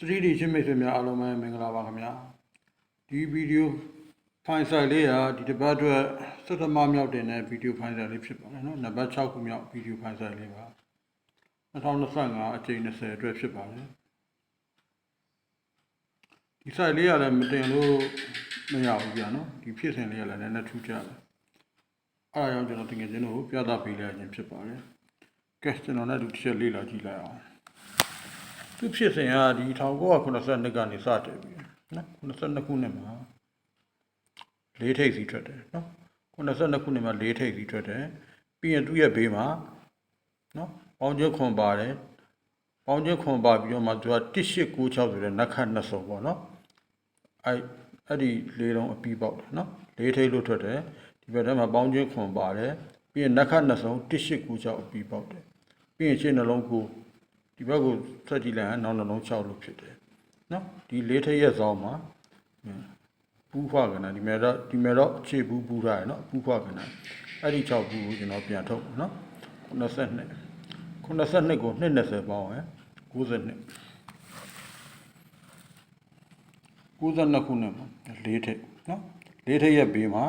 3D ရှင်းမိတ်ဆွေများအားလုံးပဲမင်္ဂလာပါခင်ဗျာဒီဗီဒီယိုဖိုင်ဆိုင်လေးဟာဒီတစ်ပတ်အတွက်စက်တမမြောက်တင်တဲ့ဗီဒီယိုဖိုင်ဆိုင်လေးဖြစ်ပါတယ်နော်နံပါတ်6ခုမြောက်ဗီဒီယိုဖိုင်ဆိုင်လေးပါ2025အချိန်20အတွက်ဖြစ်ပါတယ်ဒီဆိုင်လေးကလည်းမတင်လို့မရဘူးကြာနော်ဒီဖြစ်စဉ်လေးကလည်းနည်းနည်းထူးခြားတယ်အားအကြောင်းကျွန်တော်တင်ငယ်ချင်းတို့ကိုပြသပေးလိုက်ခြင်းဖြစ်ပါတယ်ကဲကျွန်တော်လည်းဒီတစ်ချက်လေးလာကြည့်လိုက်အောင် သူဖြစ်စဉ်ကဒီ1982ကနေစတယ်ပြီနော်82ခုနှစ်မှာလေးထိပ်စီထွက်တယ်နော်82ခုနှစ်မှာလေးထိပ်စီထွက်တယ်ပြီးရင်သူ့ရဲ့ဘေးမှာနော်ပေါင်းကျခွန်ပါတယ်ပေါင်းကျခွန်ပါပြီးတော့မှသူက1896ဆိုတဲ့နက်ခတ်နှစ်စုံပေါ့နော်အဲ့အဲ့ဒီလေးလုံးအပြီးပေါက်တယ်နော်လေးထိပ်လို့ထွက်တယ်ဒီဘက်ထဲမှာပေါင်းကျခွန်ပါတယ်ပြီးရင်နက်ခတ်နှစ်စုံ1896အပြီးပေါက်တယ်ပြီးရင်ရှင်းနှလုံးကို ဒီဘက်ကိုဆက်ကြည့်လိုက်ရင်နောက်နှလုံး6လို့ဖြစ်တယ်နော်ဒီလေးထက်ရက်ဆောင်မှာပူးဖွားကနာဒီမဲ့တော့ဒီမဲ့တော့ခြေဘူးပူးထားရနော်ပူးဖွားကနာအဲ့ဒီ6ဘူးကိုကျွန်တော်ပြန်ထုတ်နော်92 92ကို220ပေါင်းရယ်92 92ခုနှစ်မှာလေးထက်နော်လေးထက်ရက်ဘေးမှာ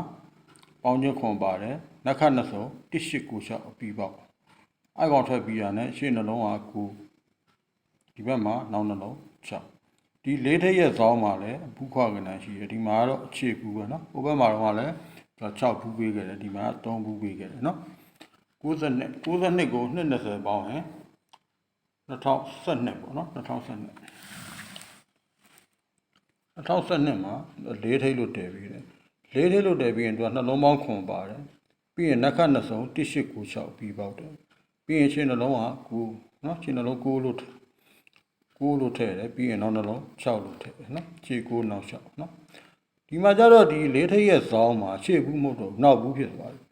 ပေါင်းချင်းခွန်ပါတယ်နက်ခတ်နှစ်စုံ1896အပြီးပေါက်အိုက်ကောင်ထွက်ပြီးရနဲ့ရှေ့နှလုံးက9 ဒီဘက်မှာနောက်နှလုံး6ဒီလေးထက်ရဲ့ဇောင်းမှာလည်းဘူးခွာကနန်ရှိတယ်ဒီမှာကတော့အခြေကူပဲเนาะဟိုဘက်မှာတော့လည်း6ဘူးပေးခဲ့တယ်ဒီမှာ3ဘူးပေးခဲ့တယ်เนาะ92 92ကို220ပေါင်းရင်2012ပေါ့เนาะ2012 2012မှာလေးထိပ်လို့တည်ပြီးတယ်လေးထိပ်လို့တည်ပြီးရင်သူကနှလုံးပေါင်းခွန်ပါတယ်ပြီးရင်နက်ခတ်နှစ်စုံ1896ပြီးပေါက်တယ်ပြီးရင်ရှင်းနှလုံးက9เนาะရှင်းနှလုံး9လို့ 6လို့ထည့်တယ်ပြီးရင်နောက်နှလုံး6လို့ထည့်တယ်နော်ခြေ6နောက်6နော်ဒီမှာကျတော့ဒီလေးထည့်ရဲ့ဇောင်းမှာခြေဘူးမဟုတ်တော့နောက်ဘူးဖြစ်သွားပြီ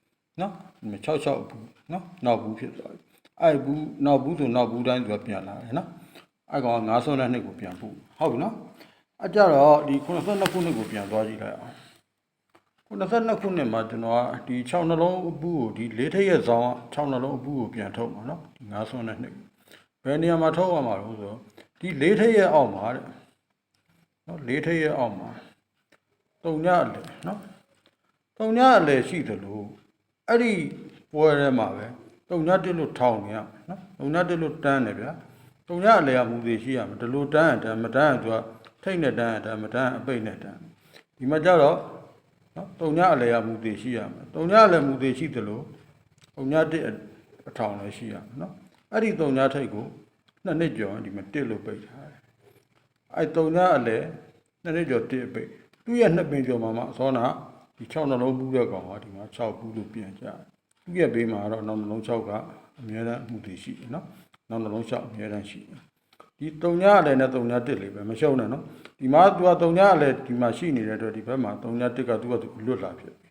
နော်6 6ဘူးနော်နောက်ဘူးဖြစ်သွားပြီအဲ့ဘူးနောက်ဘူးဆိုနောက်ဘူးတိုင်းသူကပြန်လာတယ်နော်အဲ့ကောင်က52ကိုပြန်ဖို့ဟုတ်ပြီနော်အကြတော့ဒီ82ခုနှစ်ကိုပြန်သွားကြည့်လိုက်အောင်82ခုနှစ်မှာကျွန်တော်ကဒီ6နှလုံးအပူကိုဒီလေးထည့်ရဲ့ဇောင်းက6နှလုံးအပူကိုပြန်ထုတ်မှာနော်ဒီ52ဘယ်နေရာမှာထုတ်ရမှာလို့ဆိုတော့ ဒီလေးထည့်ရဲ့အောက်မှာတဲ့နော်လေးထည့်ရဲ့အောက်မှာတုံညအလေနော်တုံညအလေရှိသလိုအဲ့ဒီပွဲထဲမှာပဲတုံညတက်လို့ထောင်းနေရနော်တုံညတက်လို့တန်းတယ်ဗျာတုံညအလေကမူသေးရှိရမယ်ဒီလိုတန်းအတန်းမတန်းအသူကထိတ်နဲ့တန်းအတန်းမတန်းအပိတ်နဲ့တန်းဒီမှာကြတော့နော်တုံညအလေကမူသေးရှိရမယ်တုံညအလေမူသေးရှိသလိုုံညာတစ်အထောင်လည်းရှိရမယ်နော်အဲ့ဒီသုံညာထိတ်ကို နှစ်နှစ်ကျော်ဒီမှာတစ်လို့ပိတ်ထားတယ်အဲ့တုံညအလဲနှစ်နှစ်ကျော်တစ်အပိတ်သူ့ရဲ့နှစ်ပင်ကျော်မှာမှအစောနာဒီ6နှလုံးပူးတဲ့ကောင်ဟာဒီမှာ6ပူးလို့ပြန်ကြတယ်သူ့ရဲ့ဘေးမှာတော့နောက်နှလုံး6ကအများအားမှုသေးရှိတယ်နော်နောက်နှလုံး6အများအားရှိတယ်ဒီတုံညအလဲနဲ့တုံညတစ်လေးပဲမရှုံးနဲ့နော်ဒီမှာသူကတုံညအလဲဒီမှာရှိနေတဲ့အတွက်ဒီဘက်မှာတုံညတစ်ကသူကသူလွတ်လာဖြစ်ပြီ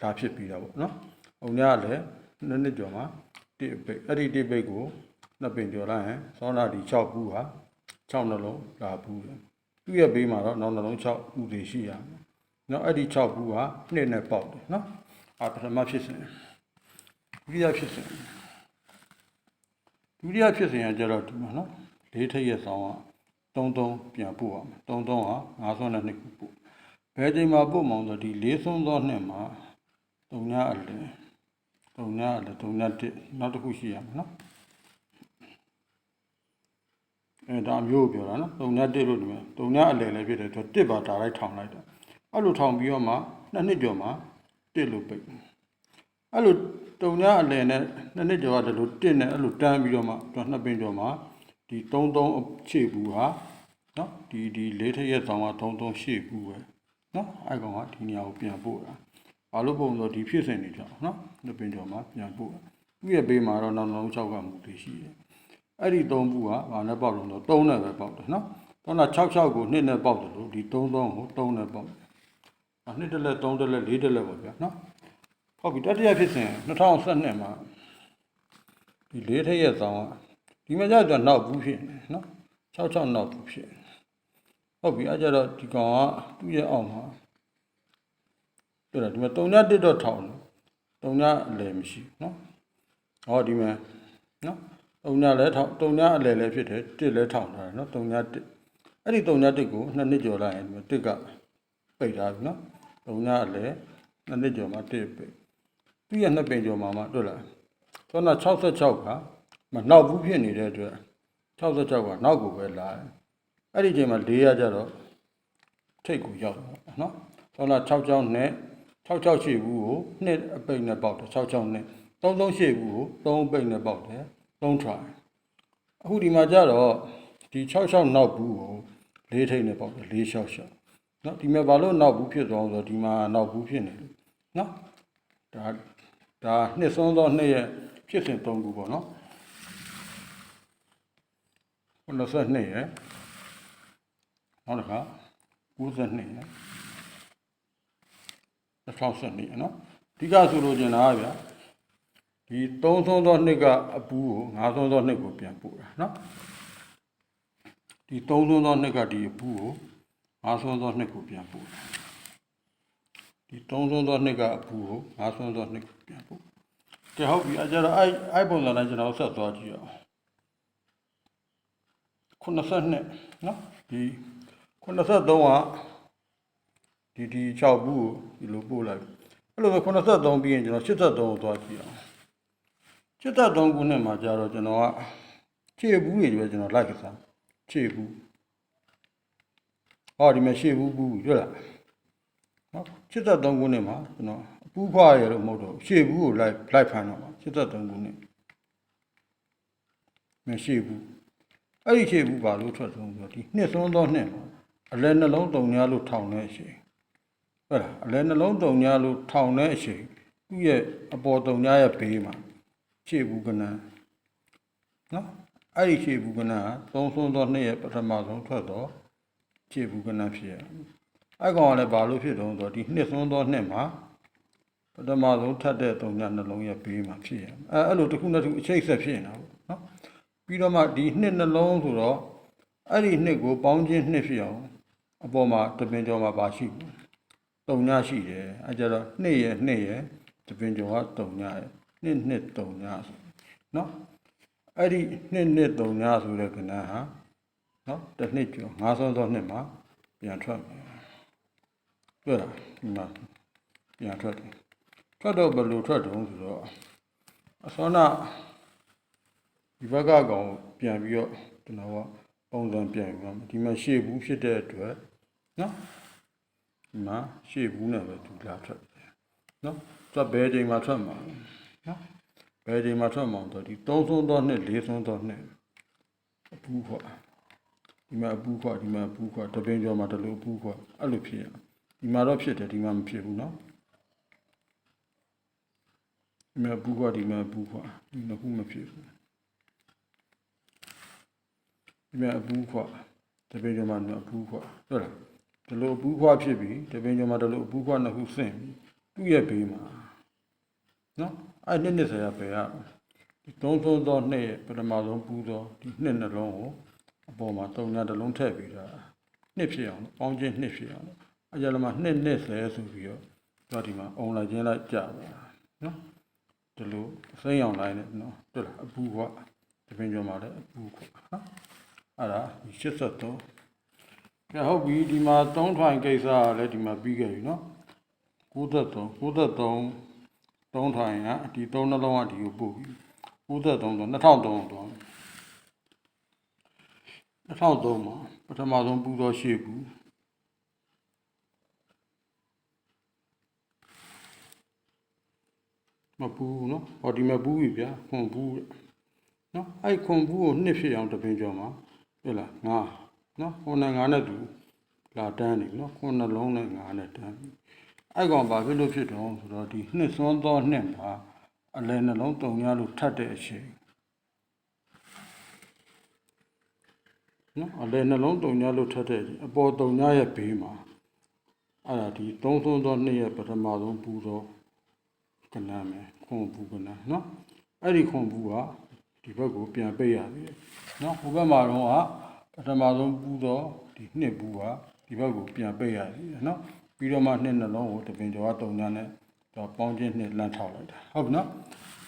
ဒါဖြစ်ပြီးတာပေါ့နော်တုံညအလဲနှစ်နှစ်ကျော်မှာတစ်ပိတ်အဲ့ဒီတစ်ပိတ်ကို နှစ်ပင်ကျော်လိုက်ရင်သောနာဒီ6ဘူးဟာ6နှလုံးလာဘူးတယ်သူ့ရဲ့ဘေးမှာတော့နောက်နှလုံး6ဦးသေးရှိရမယ်နော်အဲ့ဒီ6ဘူးဟာနှစ်နဲ့ပေါက်တယ်နော်အာပထမဖြစ်စဉ်ဒုတိယဖြစ်စဉ်ဒုတိယဖြစ်စဉ်ကကြတော့ဒီမှာနော်လေးထက်ရဲ့ဆောင်က33ပြန်ပို့ရမယ်33က9ဆွန်းနဲ့နှစ်ခုပို့ဘယ်ချိန်မှာပို့မှောင်ဆိုဒီလေးဆွန်းသောနှစ်မှာ3ညအလဲ3ညအလဲ3ညတစ်နောက်တစ်ခုရှိရမယ်နော် အဲဒါမျိုးပြောတာနော်3ညတစ်လို့ဒီမှာ3ညအလဲလည်းဖြစ်တယ်သူတစ်ပါဒါလိုက်ထောင်လိုက်တာအဲ့လိုထောင်ပြီးတော့မှနှစ်နှစ်ကျော်မှတစ်လို့ပိတ်အဲ့လိုတုံညအလဲနဲ့နှစ်နှစ်ကျော်ကတလို့တစ်နဲ့အဲ့လိုတန်းပြီးတော့မှသူနှစ်ပင်ကျော်မှဒီ33အခြေဘူးဟာနော်ဒီဒီလေးထက်ရဲ့ဆောင်က33ရှေ့ဘူးပဲနော်အဲ့ကောင်ကဒီနေရာကိုပြန်ပို့တာဘာလို့ပုံဆိုဒီဖြစ်စဉ်တွေကြောင့်နော်နှစ်ပင်ကျော်မှာပြန်ပို့တာသူ့ရဲ့ဘေးမှာတော့နောက်နောက်6ကမူတည်ရှိတယ် အဲ့ဒီ3ဘူးကဘာနဲ့ပေါက်လို့တော့3နဲ့ပဲပေါက်တယ်နော်တော့က66ကို2နဲ့ပေါက်တယ်လို့ဒီ33ကို3နဲ့ပေါက်တယ်အနှစ်တစ်လက်3တစ်လက်4တစ်လက်ပေါ့ဗျာနော်ဟုတ်ပြီတတိယဖြစ်စဉ်2012မှာဒီလေးထက်ရဲ့ဆောင်ကဒီမှာကျတော့နောက်ဘူးဖြစ်နေနော်66နောက်ဘူးဖြစ်ဟုတ်ပြီအဲကြတော့ဒီကောင်ကသူ့ရဲ့အောက်မှာတွေ့လားဒီမှာ3ည1တော့ထောင်တယ်3ညအလယ်မရှိနော်ဟောဒီမှာနော် 3ညလည်းထောင်3ညအလယ်လည်းဖြစ်တယ်1လည်းထောင်ထားတယ်နော်3ည1အဲ့ဒီတုံညာတစ်ကိုနှစ်နှစ်ကျော်လာရင်ဒီမှာတစ်ကပိတ်ထားပြီနော်တုံညာကလည်းနှစ်နှစ်ကျော်မှတစ်ပိတ်သူ့ရဲ့နှစ်ပင်ကျော်မှမှတွေ့လားသောနာ66ကမနောက်ဘူးဖြစ်နေတဲ့အတွက်66ကနောက်ကိုပဲလာတယ်အဲ့ဒီချိန်မှာ400ကျတော့ထိတ်ကိုရောက်တော့နော်သောနာ6ချောင်းနဲ့66ရှိဘူးကိုနှစ်အပိတ်နဲ့ပေါက်တယ်6ချောင်းနဲ့33ရှိဘူးကို3အပိတ်နဲ့ပေါက်တယ် 3 try အခုဒီမှာကျတော့ဒီ66နောက်ဘူးကို၄ထိတ်နဲ့ပေါက်တယ်၄လျှောက်လျှောက်နော်ဒီမှာဘာလို့နောက်ဘူးဖြစ်သွားအောင်ဆိုတော့ဒီမှာနောက်ဘူးဖြစ်နေလို့နော်ဒါဒါနှစ်ဆုံးသောနှစ်ရဲ့ဖြစ်စဉ်၃ခုပေါ့နော်92ရဲ့နောက်တစ်ခါ92ရဲ့2012ရဲ့နော်အဓိကဆိုလိုချင်တာကဗျာ ဒီ၃ဆုံးသောနှစ်ကအပူးကို၅ဆုံးသောနှစ်ကိုပြန်ပို့တာနော်ဒီ၃ဆုံးသောနှစ်ကဒီအပူးကို၅ဆုံးသောနှစ်ကိုပြန်ပို့တာဒီ၃ဆုံးသောနှစ်ကအပူးကို၅ဆုံးသောနှစ်ကိုပြန်ပို့ကဲဟုတ်ပြီအကြတော့အဲ့အဲ့ပုံစံတိုင်းကျွန်တော်ဆက်သွားကြည့်အောင်92နော်ဒီ93ကဒီဒီ6ဘူးကိုဒီလိုပို့လိုက်အဲ့လိုပဲ83ပြီးရင်ကျွန်တော်83ကိုသွားကြည့်အောင် ကျွတ်သက်သုံးခုနှစ်မှာကြာတော့ကျွန်တော်ကခြေဘူးတွေပဲကျွန်တော်လိုက်ကစားခြေဘူးဟောဒီမှာခြေဘူးဘူးတွေ့လားနော်ကျွတ်သက်သုံးခုနှစ်မှာကျွန်တော်အပူဖွားရလို့မဟုတ်တော့ခြေဘူးကိုလိုက်လိုက်ဖမ်းတော့မှာကျွတ်သက်သုံးခုနှစ်မရှိဘူးအဲ့ဒီခြေဘူးပါလို့ထွက်ဆုံးဆိုတော့ဒီနှစ်ဆုံးသောနှစ်မှာအလဲနှလုံးတုံညာလို့ထောင်တဲ့အချိန်ဟုတ်လားအလဲနှလုံးတုံညာလို့ထောင်တဲ့အချိန်သူ့ရဲ့အပေါ်တုံညာရဲ့ဘေးမှာ ခြေဘူးကနန်းနော်အဲ့ဒီခြေဘူးကနန်းဟာသုံးဆုံးသောနှစ်ရဲ့ပထမဆုံးထွက်တော့ခြေဘူးကနန်းဖြစ်ရအဲ့ကောင်ကလည်းဘာလို့ဖြစ်တော့ဆိုတော့ဒီနှစ်ဆုံးသောနှစ်မှာပထမဆုံးထပ်တဲ့သုံးညနှလုံးရဲ့ဘေးမှာဖြစ်ရအဲ့အဲ့လိုတစ်ခုနဲ့တစ်ခုအချိတ်ဆက်ဖြစ်နေတာပေါ့နော်ပြီးတော့မှဒီနှစ်နှလုံးဆိုတော့အဲ့ဒီနှစ်ကိုပေါင်းခြင်းနှစ်ဖြစ်အောင်အပေါ်မှာတပင်ကျော်မှာပါရှိဘူးတုံညရှိတယ်အဲကြတော့နှစ်ရဲ့နှစ်ရဲ့တပင်ကျော်ကတုံညရဲ့ နှစ်နှစ်တုံညဆိုနော်အဲ့ဒီနှစ်နှစ်တုံညဆိုတဲ့ကဏ္ဍဟာနော်တစ်နှစ်ကျော်ငါးဆုံးသောနှစ်မှာပြန်ထွက်မယ်တွေ့လားဒီမှာပြန်ထွက်တယ်ထွက်တော့ဘယ်လိုထွက်တုံးဆိုတော့အစောနာဒီဘက်ကကောင်ပြန်ပြီးတော့ကျွန်တော်ကပုံစံပြန်ပြီးတော့ဒီမှာရှေ့ဘူးဖြစ်တဲ့အတွက်နော်ဒီမှာရှေ့ဘူးနဲ့ပဲသူလာထွက်တယ်နော်သူကဘယ်ချိန်မှာထွက်မှာလဲ နော်ဘယ်ချိန်မှာထွက်မှာတော့ဒီ3ဆုံးသောနှစ်4ဆုံးသောနှစ်အပူခွာဒီမှာအပူခွာဒီမှာအပူခွာတပင်းကျော်မှာတလူအပူခွာအဲ့လိုဖြစ်ရဒီမှာတော့ဖြစ်တယ်ဒီမှာမဖြစ်ဘူးနော်ဒီမှာအပူခွာဒီမှာအပူခွာဒီနှစ်ခုမဖြစ်ဘူးဒီမှာအပူခွာတပင်းကျော်မှာအပူခွာဟုတ်လားဒီလိုအပူးခွားဖြစ်ပြီးတပင်ကျော်မှာဒီလိုအပူးခွားနှစ်ခုဆင့်ပြီးသူ့ရဲ့ဘေးမှာနော် အဲ့နှစ်နှစ်ဆယ်ရပဲရဒီသုံးဆုံးသောနှစ်ရဲ့ပထမဆုံးပူးသောဒီနှစ်နှလုံးကိုအပေါ်မှာတုံညာတစ်လုံးထည့်ပြီးတာနှစ်ဖြစ်အောင်ပေါင်းချင်းနှစ်ဖြစ်အောင်အကြလမှာနှစ်နှစ်ဆယ်ဆိုပြီးတော့တော့ဒီမှာအုံလိုက်ချင်းလိုက်ကြပါနော်ဒီလိုစိမ့်အောင်လိုက်နေနော်တွေ့လားအပူခွားတပင်ကျော်မှာလည်းအပူခွားနော်အဲ့ဒါဒီ83ကဲဟုတ်ပြီဒီမှာ3ထွိုင်ကိစ္စကလည်းဒီမှာပြီးခဲ့ပြီနော်93 93 3ထွိုင်ကဒီ3နှလုံးကဒီကိုပို့ပြီ93တော့2003တော့2003မှာပထမဆုံးပူသောရှေ့ဘူးမပူဘူးနော်ဟောဒီမှာပူပြီဗျာခွန်ပူတဲ့နော်အဲ့ခွန်ပူကိုနှစ်ဖြစ်အောင်တပင်ကျော်မှာဟုတ်လားငါနော်ခုနငါနဲ့တူလာတန်းနေနော်ခုနှလုံးနဲ့ငါနဲ့တန်းပြီ အဲ့ကောင်ဘာဖြစ်လို့ဖြစ်တော့ဆိုတော့ဒီနှစ်စွန်းသောနှစ်မှာအလဲနှလုံးတုံရလို့ထတ်တဲ့အချိန်နော်အလဲနှလုံးတုံရလို့ထတ်တဲ့အချိန်အပေါ်တုံရရဲ့ဘေးမှာအဲ့ဒါဒီသုံးစွန်းသောနှစ်ရဲ့ပထမဆုံးပူသောကဏ္ဍမယ်ခွန်ပူကဏ္ဍနော်အဲ့ဒီခွန်ပူကဒီဘက်ကိုပြန်ပိတ်ရသေးတယ်နော်ဟိုဘက်မှာတော့ကပထမဆုံးပူတော့ဒီနှစ်ပူကဒီဘက်ကိုပြန်ပိတ်ရစီတယ်နော် ပြီးတော့မှနှစ်နှလုံးကိုတပင်ကျော်ကတုံညာနဲ့တော့ပေါင်းချင်းနှစ်လန့်ထောက်လိုက်တာဟုတ်ပြီနော်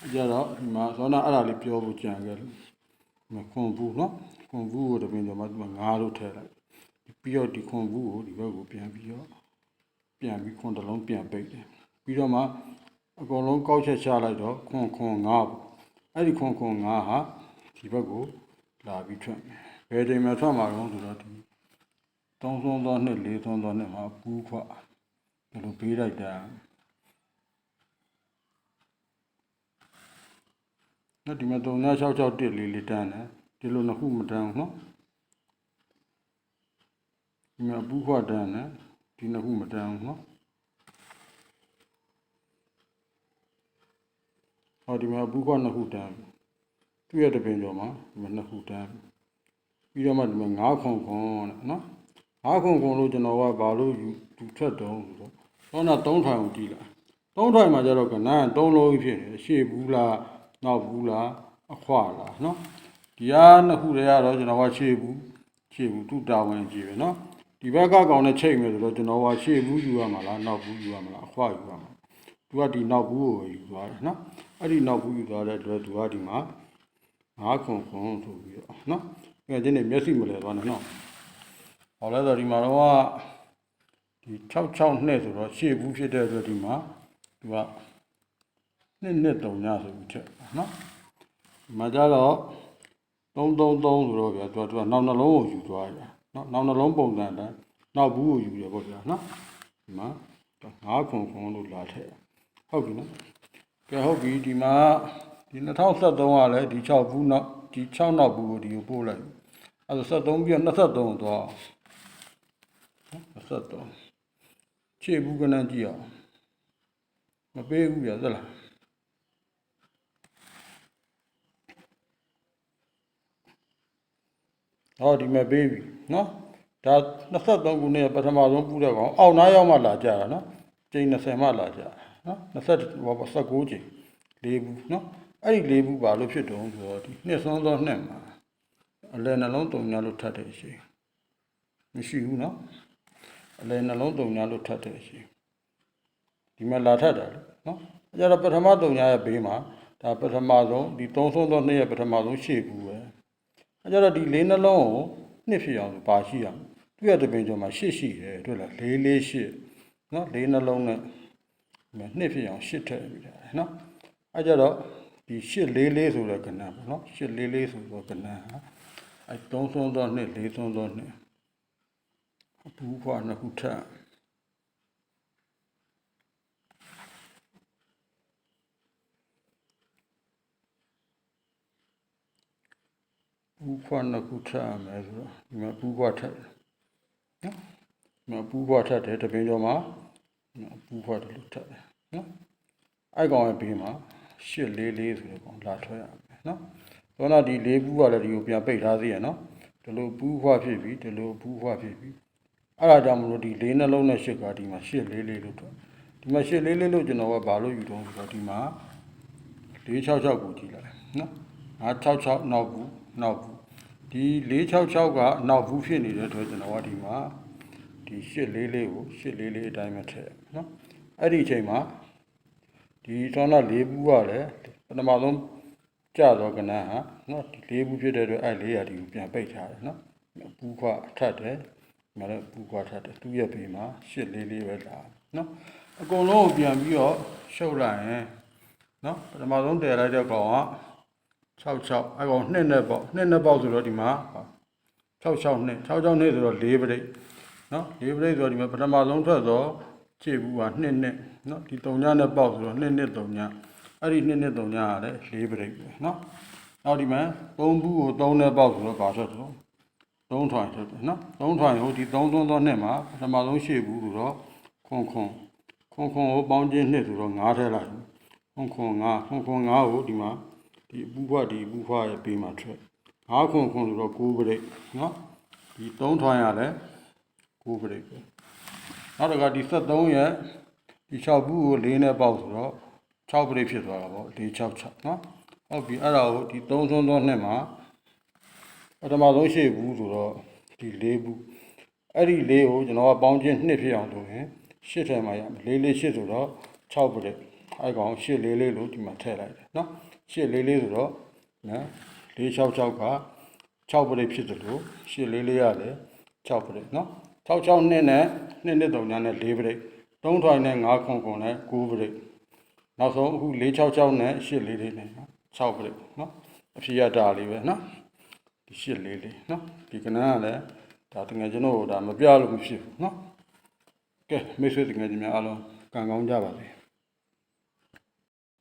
အကြတော့ဒီမှာဇောနာအဲ့ဒါလေးပြောဖို့ကြံခဲ့လို့မခွန်ဘူးနော်ခွန်ဘူးကိုတပင်ကျော်မှာဒီမှာငါးလို့ထည့်လိုက်ပြီးတော့ဒီခွန်ဘူးကိုဒီဘက်ကိုပြန်ပြီးတော့ပြန်ပြီးခွန်တစ်လုံးပြန်ပိတ်တယ်ပြီးတော့မှအကုန်လုံးကောက်ချက်ချလိုက်တော့ခွန်ခွန်၅ပေါ့အဲ့ဒီခွန်ခွန်၅ဟာဒီဘက်ကိုလာပြီးထွက်မယ်ဘယ်ချိန်မှထွက်မှာတော့ဆိုတော့ဒီ သုံးဆုံးသောနှစ်လေးဆုံးသောနှစ်မှာပူးခွဒီလိုပေးလိုက်တာနော်ဒီမှာ3961လေးလေးတန်းတယ်ဒီလိုနှစ်ခုမတန်းဘူးနော်ဒီမှာဘူးခွတန်းနဲ့ဒီနှစ်ခုမတန်းဘူးနော်ဟောဒီမှာဘူးခွနှစ်ခုတန်းသူ့ရဲ့တပင်ကျော်မှာဒီမှာနှစ်ခုတန်းပြီးတော့မှဒီမှာငါးခွန်ခွန်တဲ့နော် ငါးခွန်ခွန်လို့ကျွန်တော်ကဘာလို့ယူသူထွက်တော့ဆိုတော့တော့တော့သုံးထိုင်ကိုကြည့်လာသုံးထိုင်မှာကျတော့ကနန်းသုံးလုံးဖြစ်နေရှေ့ဘူးလားနောက်ဘူးလားအခွလားနော်ဒီဟာနှစ်ခုတည်းကတော့ကျွန်တော်ကရှေ့ဘူးရှေ့ဘူးသူ့တာဝန်ကြည့်ပဲနော်ဒီဘက်ကကောင်နဲ့ချိန်မယ်ဆိုတော့ကျွန်တော်ကရှေ့ဘူးယူရမှာလားနောက်ဘူးယူရမှာလားအခွယူရမှာသူကဒီနောက်ဘူးကိုယူသွားတယ်နော်အဲ့ဒီနောက်ဘူးယူသွားတဲ့အတွက်သူကဒီမှာငါးခွန်ခွန်ဆိုပြီးတော့နော်ငယ်ချင်းနေမျက်စိမလဲသွားနဲ့နော် ဟောလဲဆိုဒီမှာတော့ဒီ66နှစ်ဆိုတော့ရှေ့ဘူးဖြစ်တဲ့အတွက်ဒီမှာသူကနှစ်နှစ်တုံညဆိုပြီးချက်နော်ဒီမှာကြတော့333ဆိုတော့ဗျာသူကသူကနောက်နှလုံးကိုယူသွားတယ်နော်နောက်နှလုံးပုံစံတန်းနောက်ဘူးကိုယူရပေါ့ဗျာနော်ဒီမှာငါးခွန်ခွန်လို့လာထည့်ဟုတ်ပြီနော်ကဲဟုတ်ပြီဒီမှာဒီ2023ကလည်းဒီ6ဘူးနောက်ဒီ6နောက်ဘူးကိုဒီကိုပို့လိုက်အဲဒါ73ပြီးတော့23 တော့နော်23ခြေဘူးကနန်းကြည့်အောင်မပေးဘူးရသလားဟောဒီမှာပေးပြီနော်ဒါ23ခုနှစ်ပထမဆုံးပူတဲ့ကောင်အောက်နားရောက်မှလာကြတာနော်ချိန်20မှလာကြတာနော်20ဟော19ချိန်၄ဘူးနော်အဲ့ဒီ၄ဘူးဘာလို့ဖြစ်တုံးဆိုတော့ဒီနှစ်ဆုံးသောနှစ်မှာအလယ်နှလုံးတုံညာလို့ထပ်တဲ့အချိန်မရှိဘူးနော် အလယ်နှလုံးတုံညာလို့ထပ်တဲ့အချိန်ဒီမှာလာထပ်တာလေနော်အဲ့ကြတော့ပထမတုံညာရဲ့ဘေးမှာဒါပထမဆုံးဒီသုံးဆုံးသောနှစ်ရဲ့ပထမဆုံးရှေ့ဘူးပဲအဲကြတော့ဒီလေးနှလုံးကိုနှစ်ဖြစ်အောင်ပါရှိရမယ်သူရတဲ့ပင်ကျော်မှာရှစ်ရှိတယ်တွေ့လားလေးလေးရှစ်နော်လေးနှလုံးနဲ့နှစ်ဖြစ်အောင်ရှစ်ထည့်ပြီးတာနော်အဲကြတော့ဒီရှစ်လေးလေးဆိုတဲ့ကဏ္ဍပေါ့နော်ရှစ်လေးလေးဆိုတော့ကဏ္ဍဟာအဲသုံးဆုံးသောနှစ်လေးဆုံးသောနှစ် ဘူးခွာနှစ်ခုထပ်ဘူးခွာနှစ်ခုထပ်ရမယ်ဆိုတော့ဒီမှာဘူးခွာထပ်တယ်နော်ဒီမှာဘူးခွာထပ်တယ်တပင်ကျော်မှာဘူးခွာတယ်လို့ထပ်တယ်နော်အဲ့ကောင်ရဲ့ဘေးမှာရှစ်လေးလေးဆိုတဲ့ကောင်လာထွက်ရမယ်နော်သောနာဒီလေးဘူးကလည်းဒီကိုပြန်ပိတ်ထားသေးရနော်ဒီလိုဘူးခွာဖြစ်ပြီးဒီလိုဘူးခွာဖြစ်ပြီး အဲ့ဒါကြောင့်မလို့ဒီလေးနှလုံးနဲ့ရှစ်ကဒီမှာရှစ်လေးလေးလို့ထွက်ဒီမှာရှစ်လေးလေးလို့ကျွန်တော်ကဘာလို့ယူတော့ဆိုတော့ဒီမှာ466ကိုကြည့်လိုက်နော်966နောက်ဘူးနောက်ဘူးဒီ466ကနောက်ဘူးဖြစ်နေတဲ့အတွက်ကျွန်တော်ကဒီမှာဒီ8လေးလေးကို8လေးလေးအတိုင်းပဲထည့်ရမယ်နော်အဲ့ဒီအချိန်မှာဒီသောနာ၄ဘူးကလည်းပထမဆုံးကြတော့ကနန်းဟာနော်ဒီ၄ဘူးဖြစ်တဲ့အတွက်အဲ့လေးရာဒီကိုပြန်ပိတ်ထားတယ်နော်ဘူးခွအထက်တယ် မလည်းဘူးခွထက်တယ်သူ့ရဲ့ဘေးမှာ8လေးလေးပဲလာနော်အကုန်လုံးကိုပြန်ပြီးတော့ရှုပ်လိုက်ရင်နော်ပထမဆုံးတည်လိုက်တဲ့ကောင်က66အဲ့ကောင်နှစ်နဲ့ပေါ့နှစ်နဲ့ပေါ့ဆိုတော့ဒီမှာ66နှစ်66နှစ်ဆိုတော့4ပရိတ်နော်4ပရိတ်ဆိုတော့ဒီမှာပထမဆုံးထွက်တော့ခြေဘူးကနှစ်နှစ်နော်ဒီ3ညနဲ့ပေါ့ဆိုတော့နှစ်နှစ်3ညအဲ့ဒီနှစ်နှစ်3ညကလည်း4ပရိတ်ပဲနော်နောက်ဒီမှာ3ဘူးကို3နဲ့ပေါ့ဆိုတော့ဘာထွက်တော့ 3ထွိုင်ထွက်တယ်နော်3ထွိုင်ကိုဒီ3သွန်းသောနှစ်မှာပထမဆုံးရှေ့ဘူးဆိုတော့ခွန်ခွန်ခွန်ခွန်ကိုပေါင်းခြင်းနှစ်ဆိုတော့9ထဲလိုက်ခွန်ခွန်9ခွန်ခွန်9ကိုဒီမှာဒီဘူးဖွားဒီဘူးဖွားရဲ့ပေးမှာထွက်9ခွန်ခွန်ဆိုတော့9ပရိတ်နော်ဒီ3ထွိုင်ရလဲ9ပရိတ်ပဲနောက်တစ်ခါဒီ73ရဲ့ဒီ6ဘူးကို4နဲ့ပေါက်ဆိုတော့6ပရိတ်ဖြစ်သွားတာပေါ့466နော်ဟုတ်ပြီအဲ့ဒါကိုဒီ3သွန်းသောနှစ်မှာ ပထမဆုံးရှေ့ဘူးဆိုတော့ဒီ၄ဘူးအဲ့ဒီ၄ကိုကျွန်တော်ကပေါင်းခြင်းနှစ်ဖြစ်အောင်လုပ်ရင်ရှစ်ထဲမှာရမယ်၄၄ရှစ်ဆိုတော့6ပရိတ်အဲ့ကောင်ရှစ်၄၄လို့ဒီမှာထည့်လိုက်တယ်နော်ရှစ်၄၄ဆိုတော့နော်466က6ပရိတ်ဖြစ်တယ်လို့ရှစ်၄၄ရတယ်6ပရိတ်နော်66နှစ်နဲ့နှစ်နှစ်3ညနဲ့4ပရိတ်3ထွိုင်နဲ့5ခွန်ခွန်နဲ့9ပရိတ်နောက်ဆုံးအခု466နဲ့8လေးလေးနဲ့6ပရိတ်နော်အဖြစ်ရတာလေးပဲနော် ဒီ8လေးလေးနော်ဒီကနန်းကလည်းဒါတကယ်ကျွန်တော်တို့ဒါမပြလို့မဖြစ်ဘူးနော်ကဲမိတ်ဆွေတကယ်ချင်းများအားလုံးကံကောင်းကြပါစေ